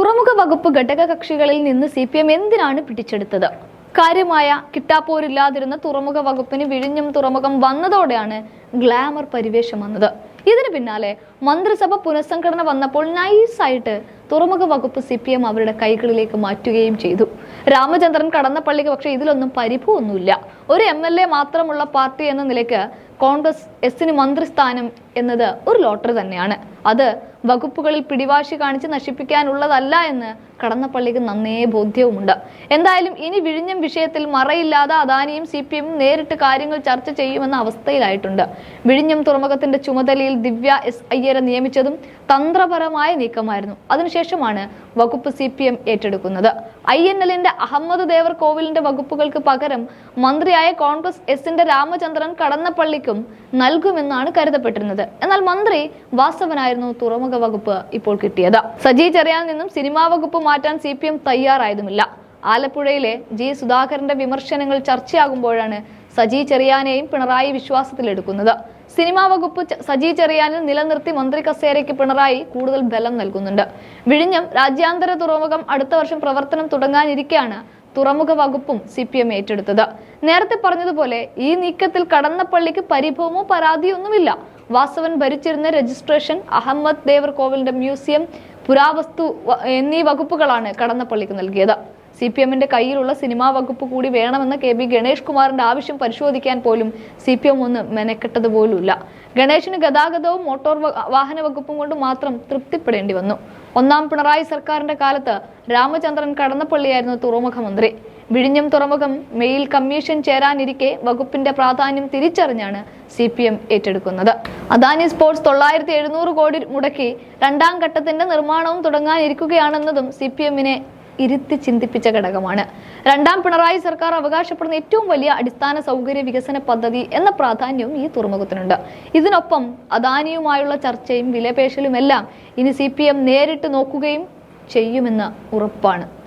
തുറമുഖ വകുപ്പ് ഘടക കക്ഷികളിൽ നിന്ന് സി പി എം എന്തിനാണ് പിടിച്ചെടുത്തത്? കാര്യമായ കിട്ടാപ്പോരില്ലാതിരുന്ന തുറമുഖ വകുപ്പിന് വിഴിഞ്ഞം തുറമുഖം വന്നതോടെയാണ് ഗ്ലാമർ പരിവേഷം വന്നത്. ഇതിന് പിന്നാലെ മന്ത്രിസഭ പുനഃസംഘടന വന്നപ്പോൾ നൈസായിട്ട് തുറമുഖ വകുപ്പ് സി പി എം അവരുടെ കൈകളിലേക്ക് മാറ്റുകയും ചെയ്തു. രാമചന്ദ്രൻ കടന്നപ്പള്ളിക്ക് പക്ഷേ ഇതിലൊന്നും പരിഭവൊന്നുമില്ല ഒരു എം എൽ എ മാത്രമുള്ള പാർട്ടി എന്ന നിലയ്ക്ക് കോൺഗ്രസ് എസിന് മന്ത്രിസ്ഥാനം എന്നത് ഒരു ലോട്ടറി തന്നെയാണ്. അത് വകുപ്പുകളിൽ പിടിവാശി കാണിച്ച് നശിപ്പിക്കാനുള്ളതല്ല എന്ന് കടന്നപ്പള്ളിക്ക് നന്നേ ബോധ്യവുമുണ്ട്. എന്തായാലും ഇനി വിഴിഞ്ഞം വിഷയത്തിൽ മറയില്ലാതെ അദാനിയും സി പി എമ്മും നേരിട്ട് കാര്യങ്ങൾ ചർച്ച ചെയ്യുമെന്ന അവസ്ഥയിലായിട്ടുണ്ട്. വിഴിഞ്ഞം തുറമുഖത്തിന്റെ ചുമതലയിൽ ദിവ്യ എസ് അയ്യരെ നിയമിച്ചതും തന്ത്രപരമായ നീക്കമായിരുന്നു. അതിനുശേഷമാണ് വകുപ്പ് സി പി എം ഏറ്റെടുക്കുന്നത്. ഐ എൻ എല്ലിന്റെ അഹമ്മദ് ദേവർ കോവിലിന്റെ വകുപ്പുകൾക്ക് പകരം മന്ത്രിയായ കോൺഗ്രസ് എസിന്റെ രാമചന്ദ്രൻ കടന്നപ്പള്ളിക്കും നൽകുമെന്നാണ് കരുതപ്പെട്ടിരുന്നത്. എന്നാൽ മന്ത്രി വാസവനായിരുന്നു തുറമുഖ വകുപ്പ് ഇപ്പോൾ കിട്ടിയത്. സജി ചെറിയാൻ നിന്നും സിനിമാ വകുപ്പ് മാറ്റാൻ സി പി എം തയ്യാറായതുമില്ല. ആലപ്പുഴയിലെ ജി സുധാകരന്റെ വിമർശനങ്ങൾ ചർച്ചയാകുമ്പോഴാണ് സജി ചെറിയാനെയും പിണറായി വിശ്വാസത്തിലെടുക്കുന്നത്. സിനിമാ വകുപ്പ് സജി ചെറിയാനിൽ നിലനിർത്തി മന്ത്രി കസേരയ്ക്ക് പിണറായി കൂടുതൽ ബലം നൽകുന്നുണ്ട്. വിഴിഞ്ഞം രാജ്യാന്തര തുറമുഖം അടുത്ത വർഷം പ്രവർത്തനം തുടങ്ങാനിരിക്കെയാണ് തുറമുഖ വകുപ്പും സി പി എം ഏറ്റെടുത്തത്. നേരത്തെ പറഞ്ഞതുപോലെ ഈ നീക്കത്തിൽ കടന്നപ്പള്ളിക്ക് പരിഭവമോ പരാതിയോ ഒന്നുമില്ല. വാസവൻ ഭരിച്ചിരുന്ന രജിസ്ട്രേഷൻ അഹമ്മദ് ദേവർ കോവിലിന്റെ മ്യൂസിയം പുരാവസ്തു എന്നീ വകുപ്പുകളാണ് കടന്നപ്പള്ളിക്ക് നൽകിയത്. സി പി എമ്മിന്റെ കയ്യിലുള്ള സിനിമാ വകുപ്പ് കൂടി വേണമെന്ന കെ ബി ഗണേഷ് കുമാറിന്റെ ആവശ്യം പരിശോധിക്കാൻ പോലും സി പി എം ഒന്ന് മെനക്കെട്ടത് പോലുമില്ല. ഗണേഷിന് ഗതാഗതവും മോട്ടോർ വാഹന വകുപ്പും കൊണ്ട് മാത്രം തൃപ്തിപ്പെടേണ്ടി വന്നു. ഒന്നാം പിണറായി സർക്കാരിന്റെ കാലത്ത് രാമചന്ദ്രൻ കടന്നപ്പള്ളിയായിരുന്നു തുറമുഖ മന്ത്രി വിഴിഞ്ഞം തുറമുഖം മെയിൽ കമ്മീഷൻ ചേരാനിരിക്കെ വകുപ്പിന്റെ പ്രാധാന്യം തിരിച്ചറിഞ്ഞാണ് സി പി എം ഏറ്റെടുക്കുന്നത്. അദാനി സ്പോർട്സ് തൊള്ളായിരത്തി എഴുന്നൂറ് കോടി മുടക്കി രണ്ടാം ഘട്ടത്തിന്റെ നിർമ്മാണവും തുടങ്ങാനിരിക്കുകയാണെന്നതും സി പി എമ്മിനെ ഇരുത്തി ചിന്തിപ്പിച്ച ഘടകമാണ്. രണ്ടാം പിണറായി സർക്കാർ അവകാശപ്പെടുന്ന ഏറ്റവും വലിയ അടിസ്ഥാന സൗകര്യ വികസന പദ്ധതി എന്ന പ്രാധാന്യവും ഈ തുറമുഖത്തിനുണ്ട്. ഇതിനൊപ്പം അദാനിയുമായുള്ള ചർച്ചയും വിലപേശലുമെല്ലാം ഇനി സി നേരിട്ട് നോക്കുകയും ചെയ്യുമെന്ന് ഉറപ്പാണ്.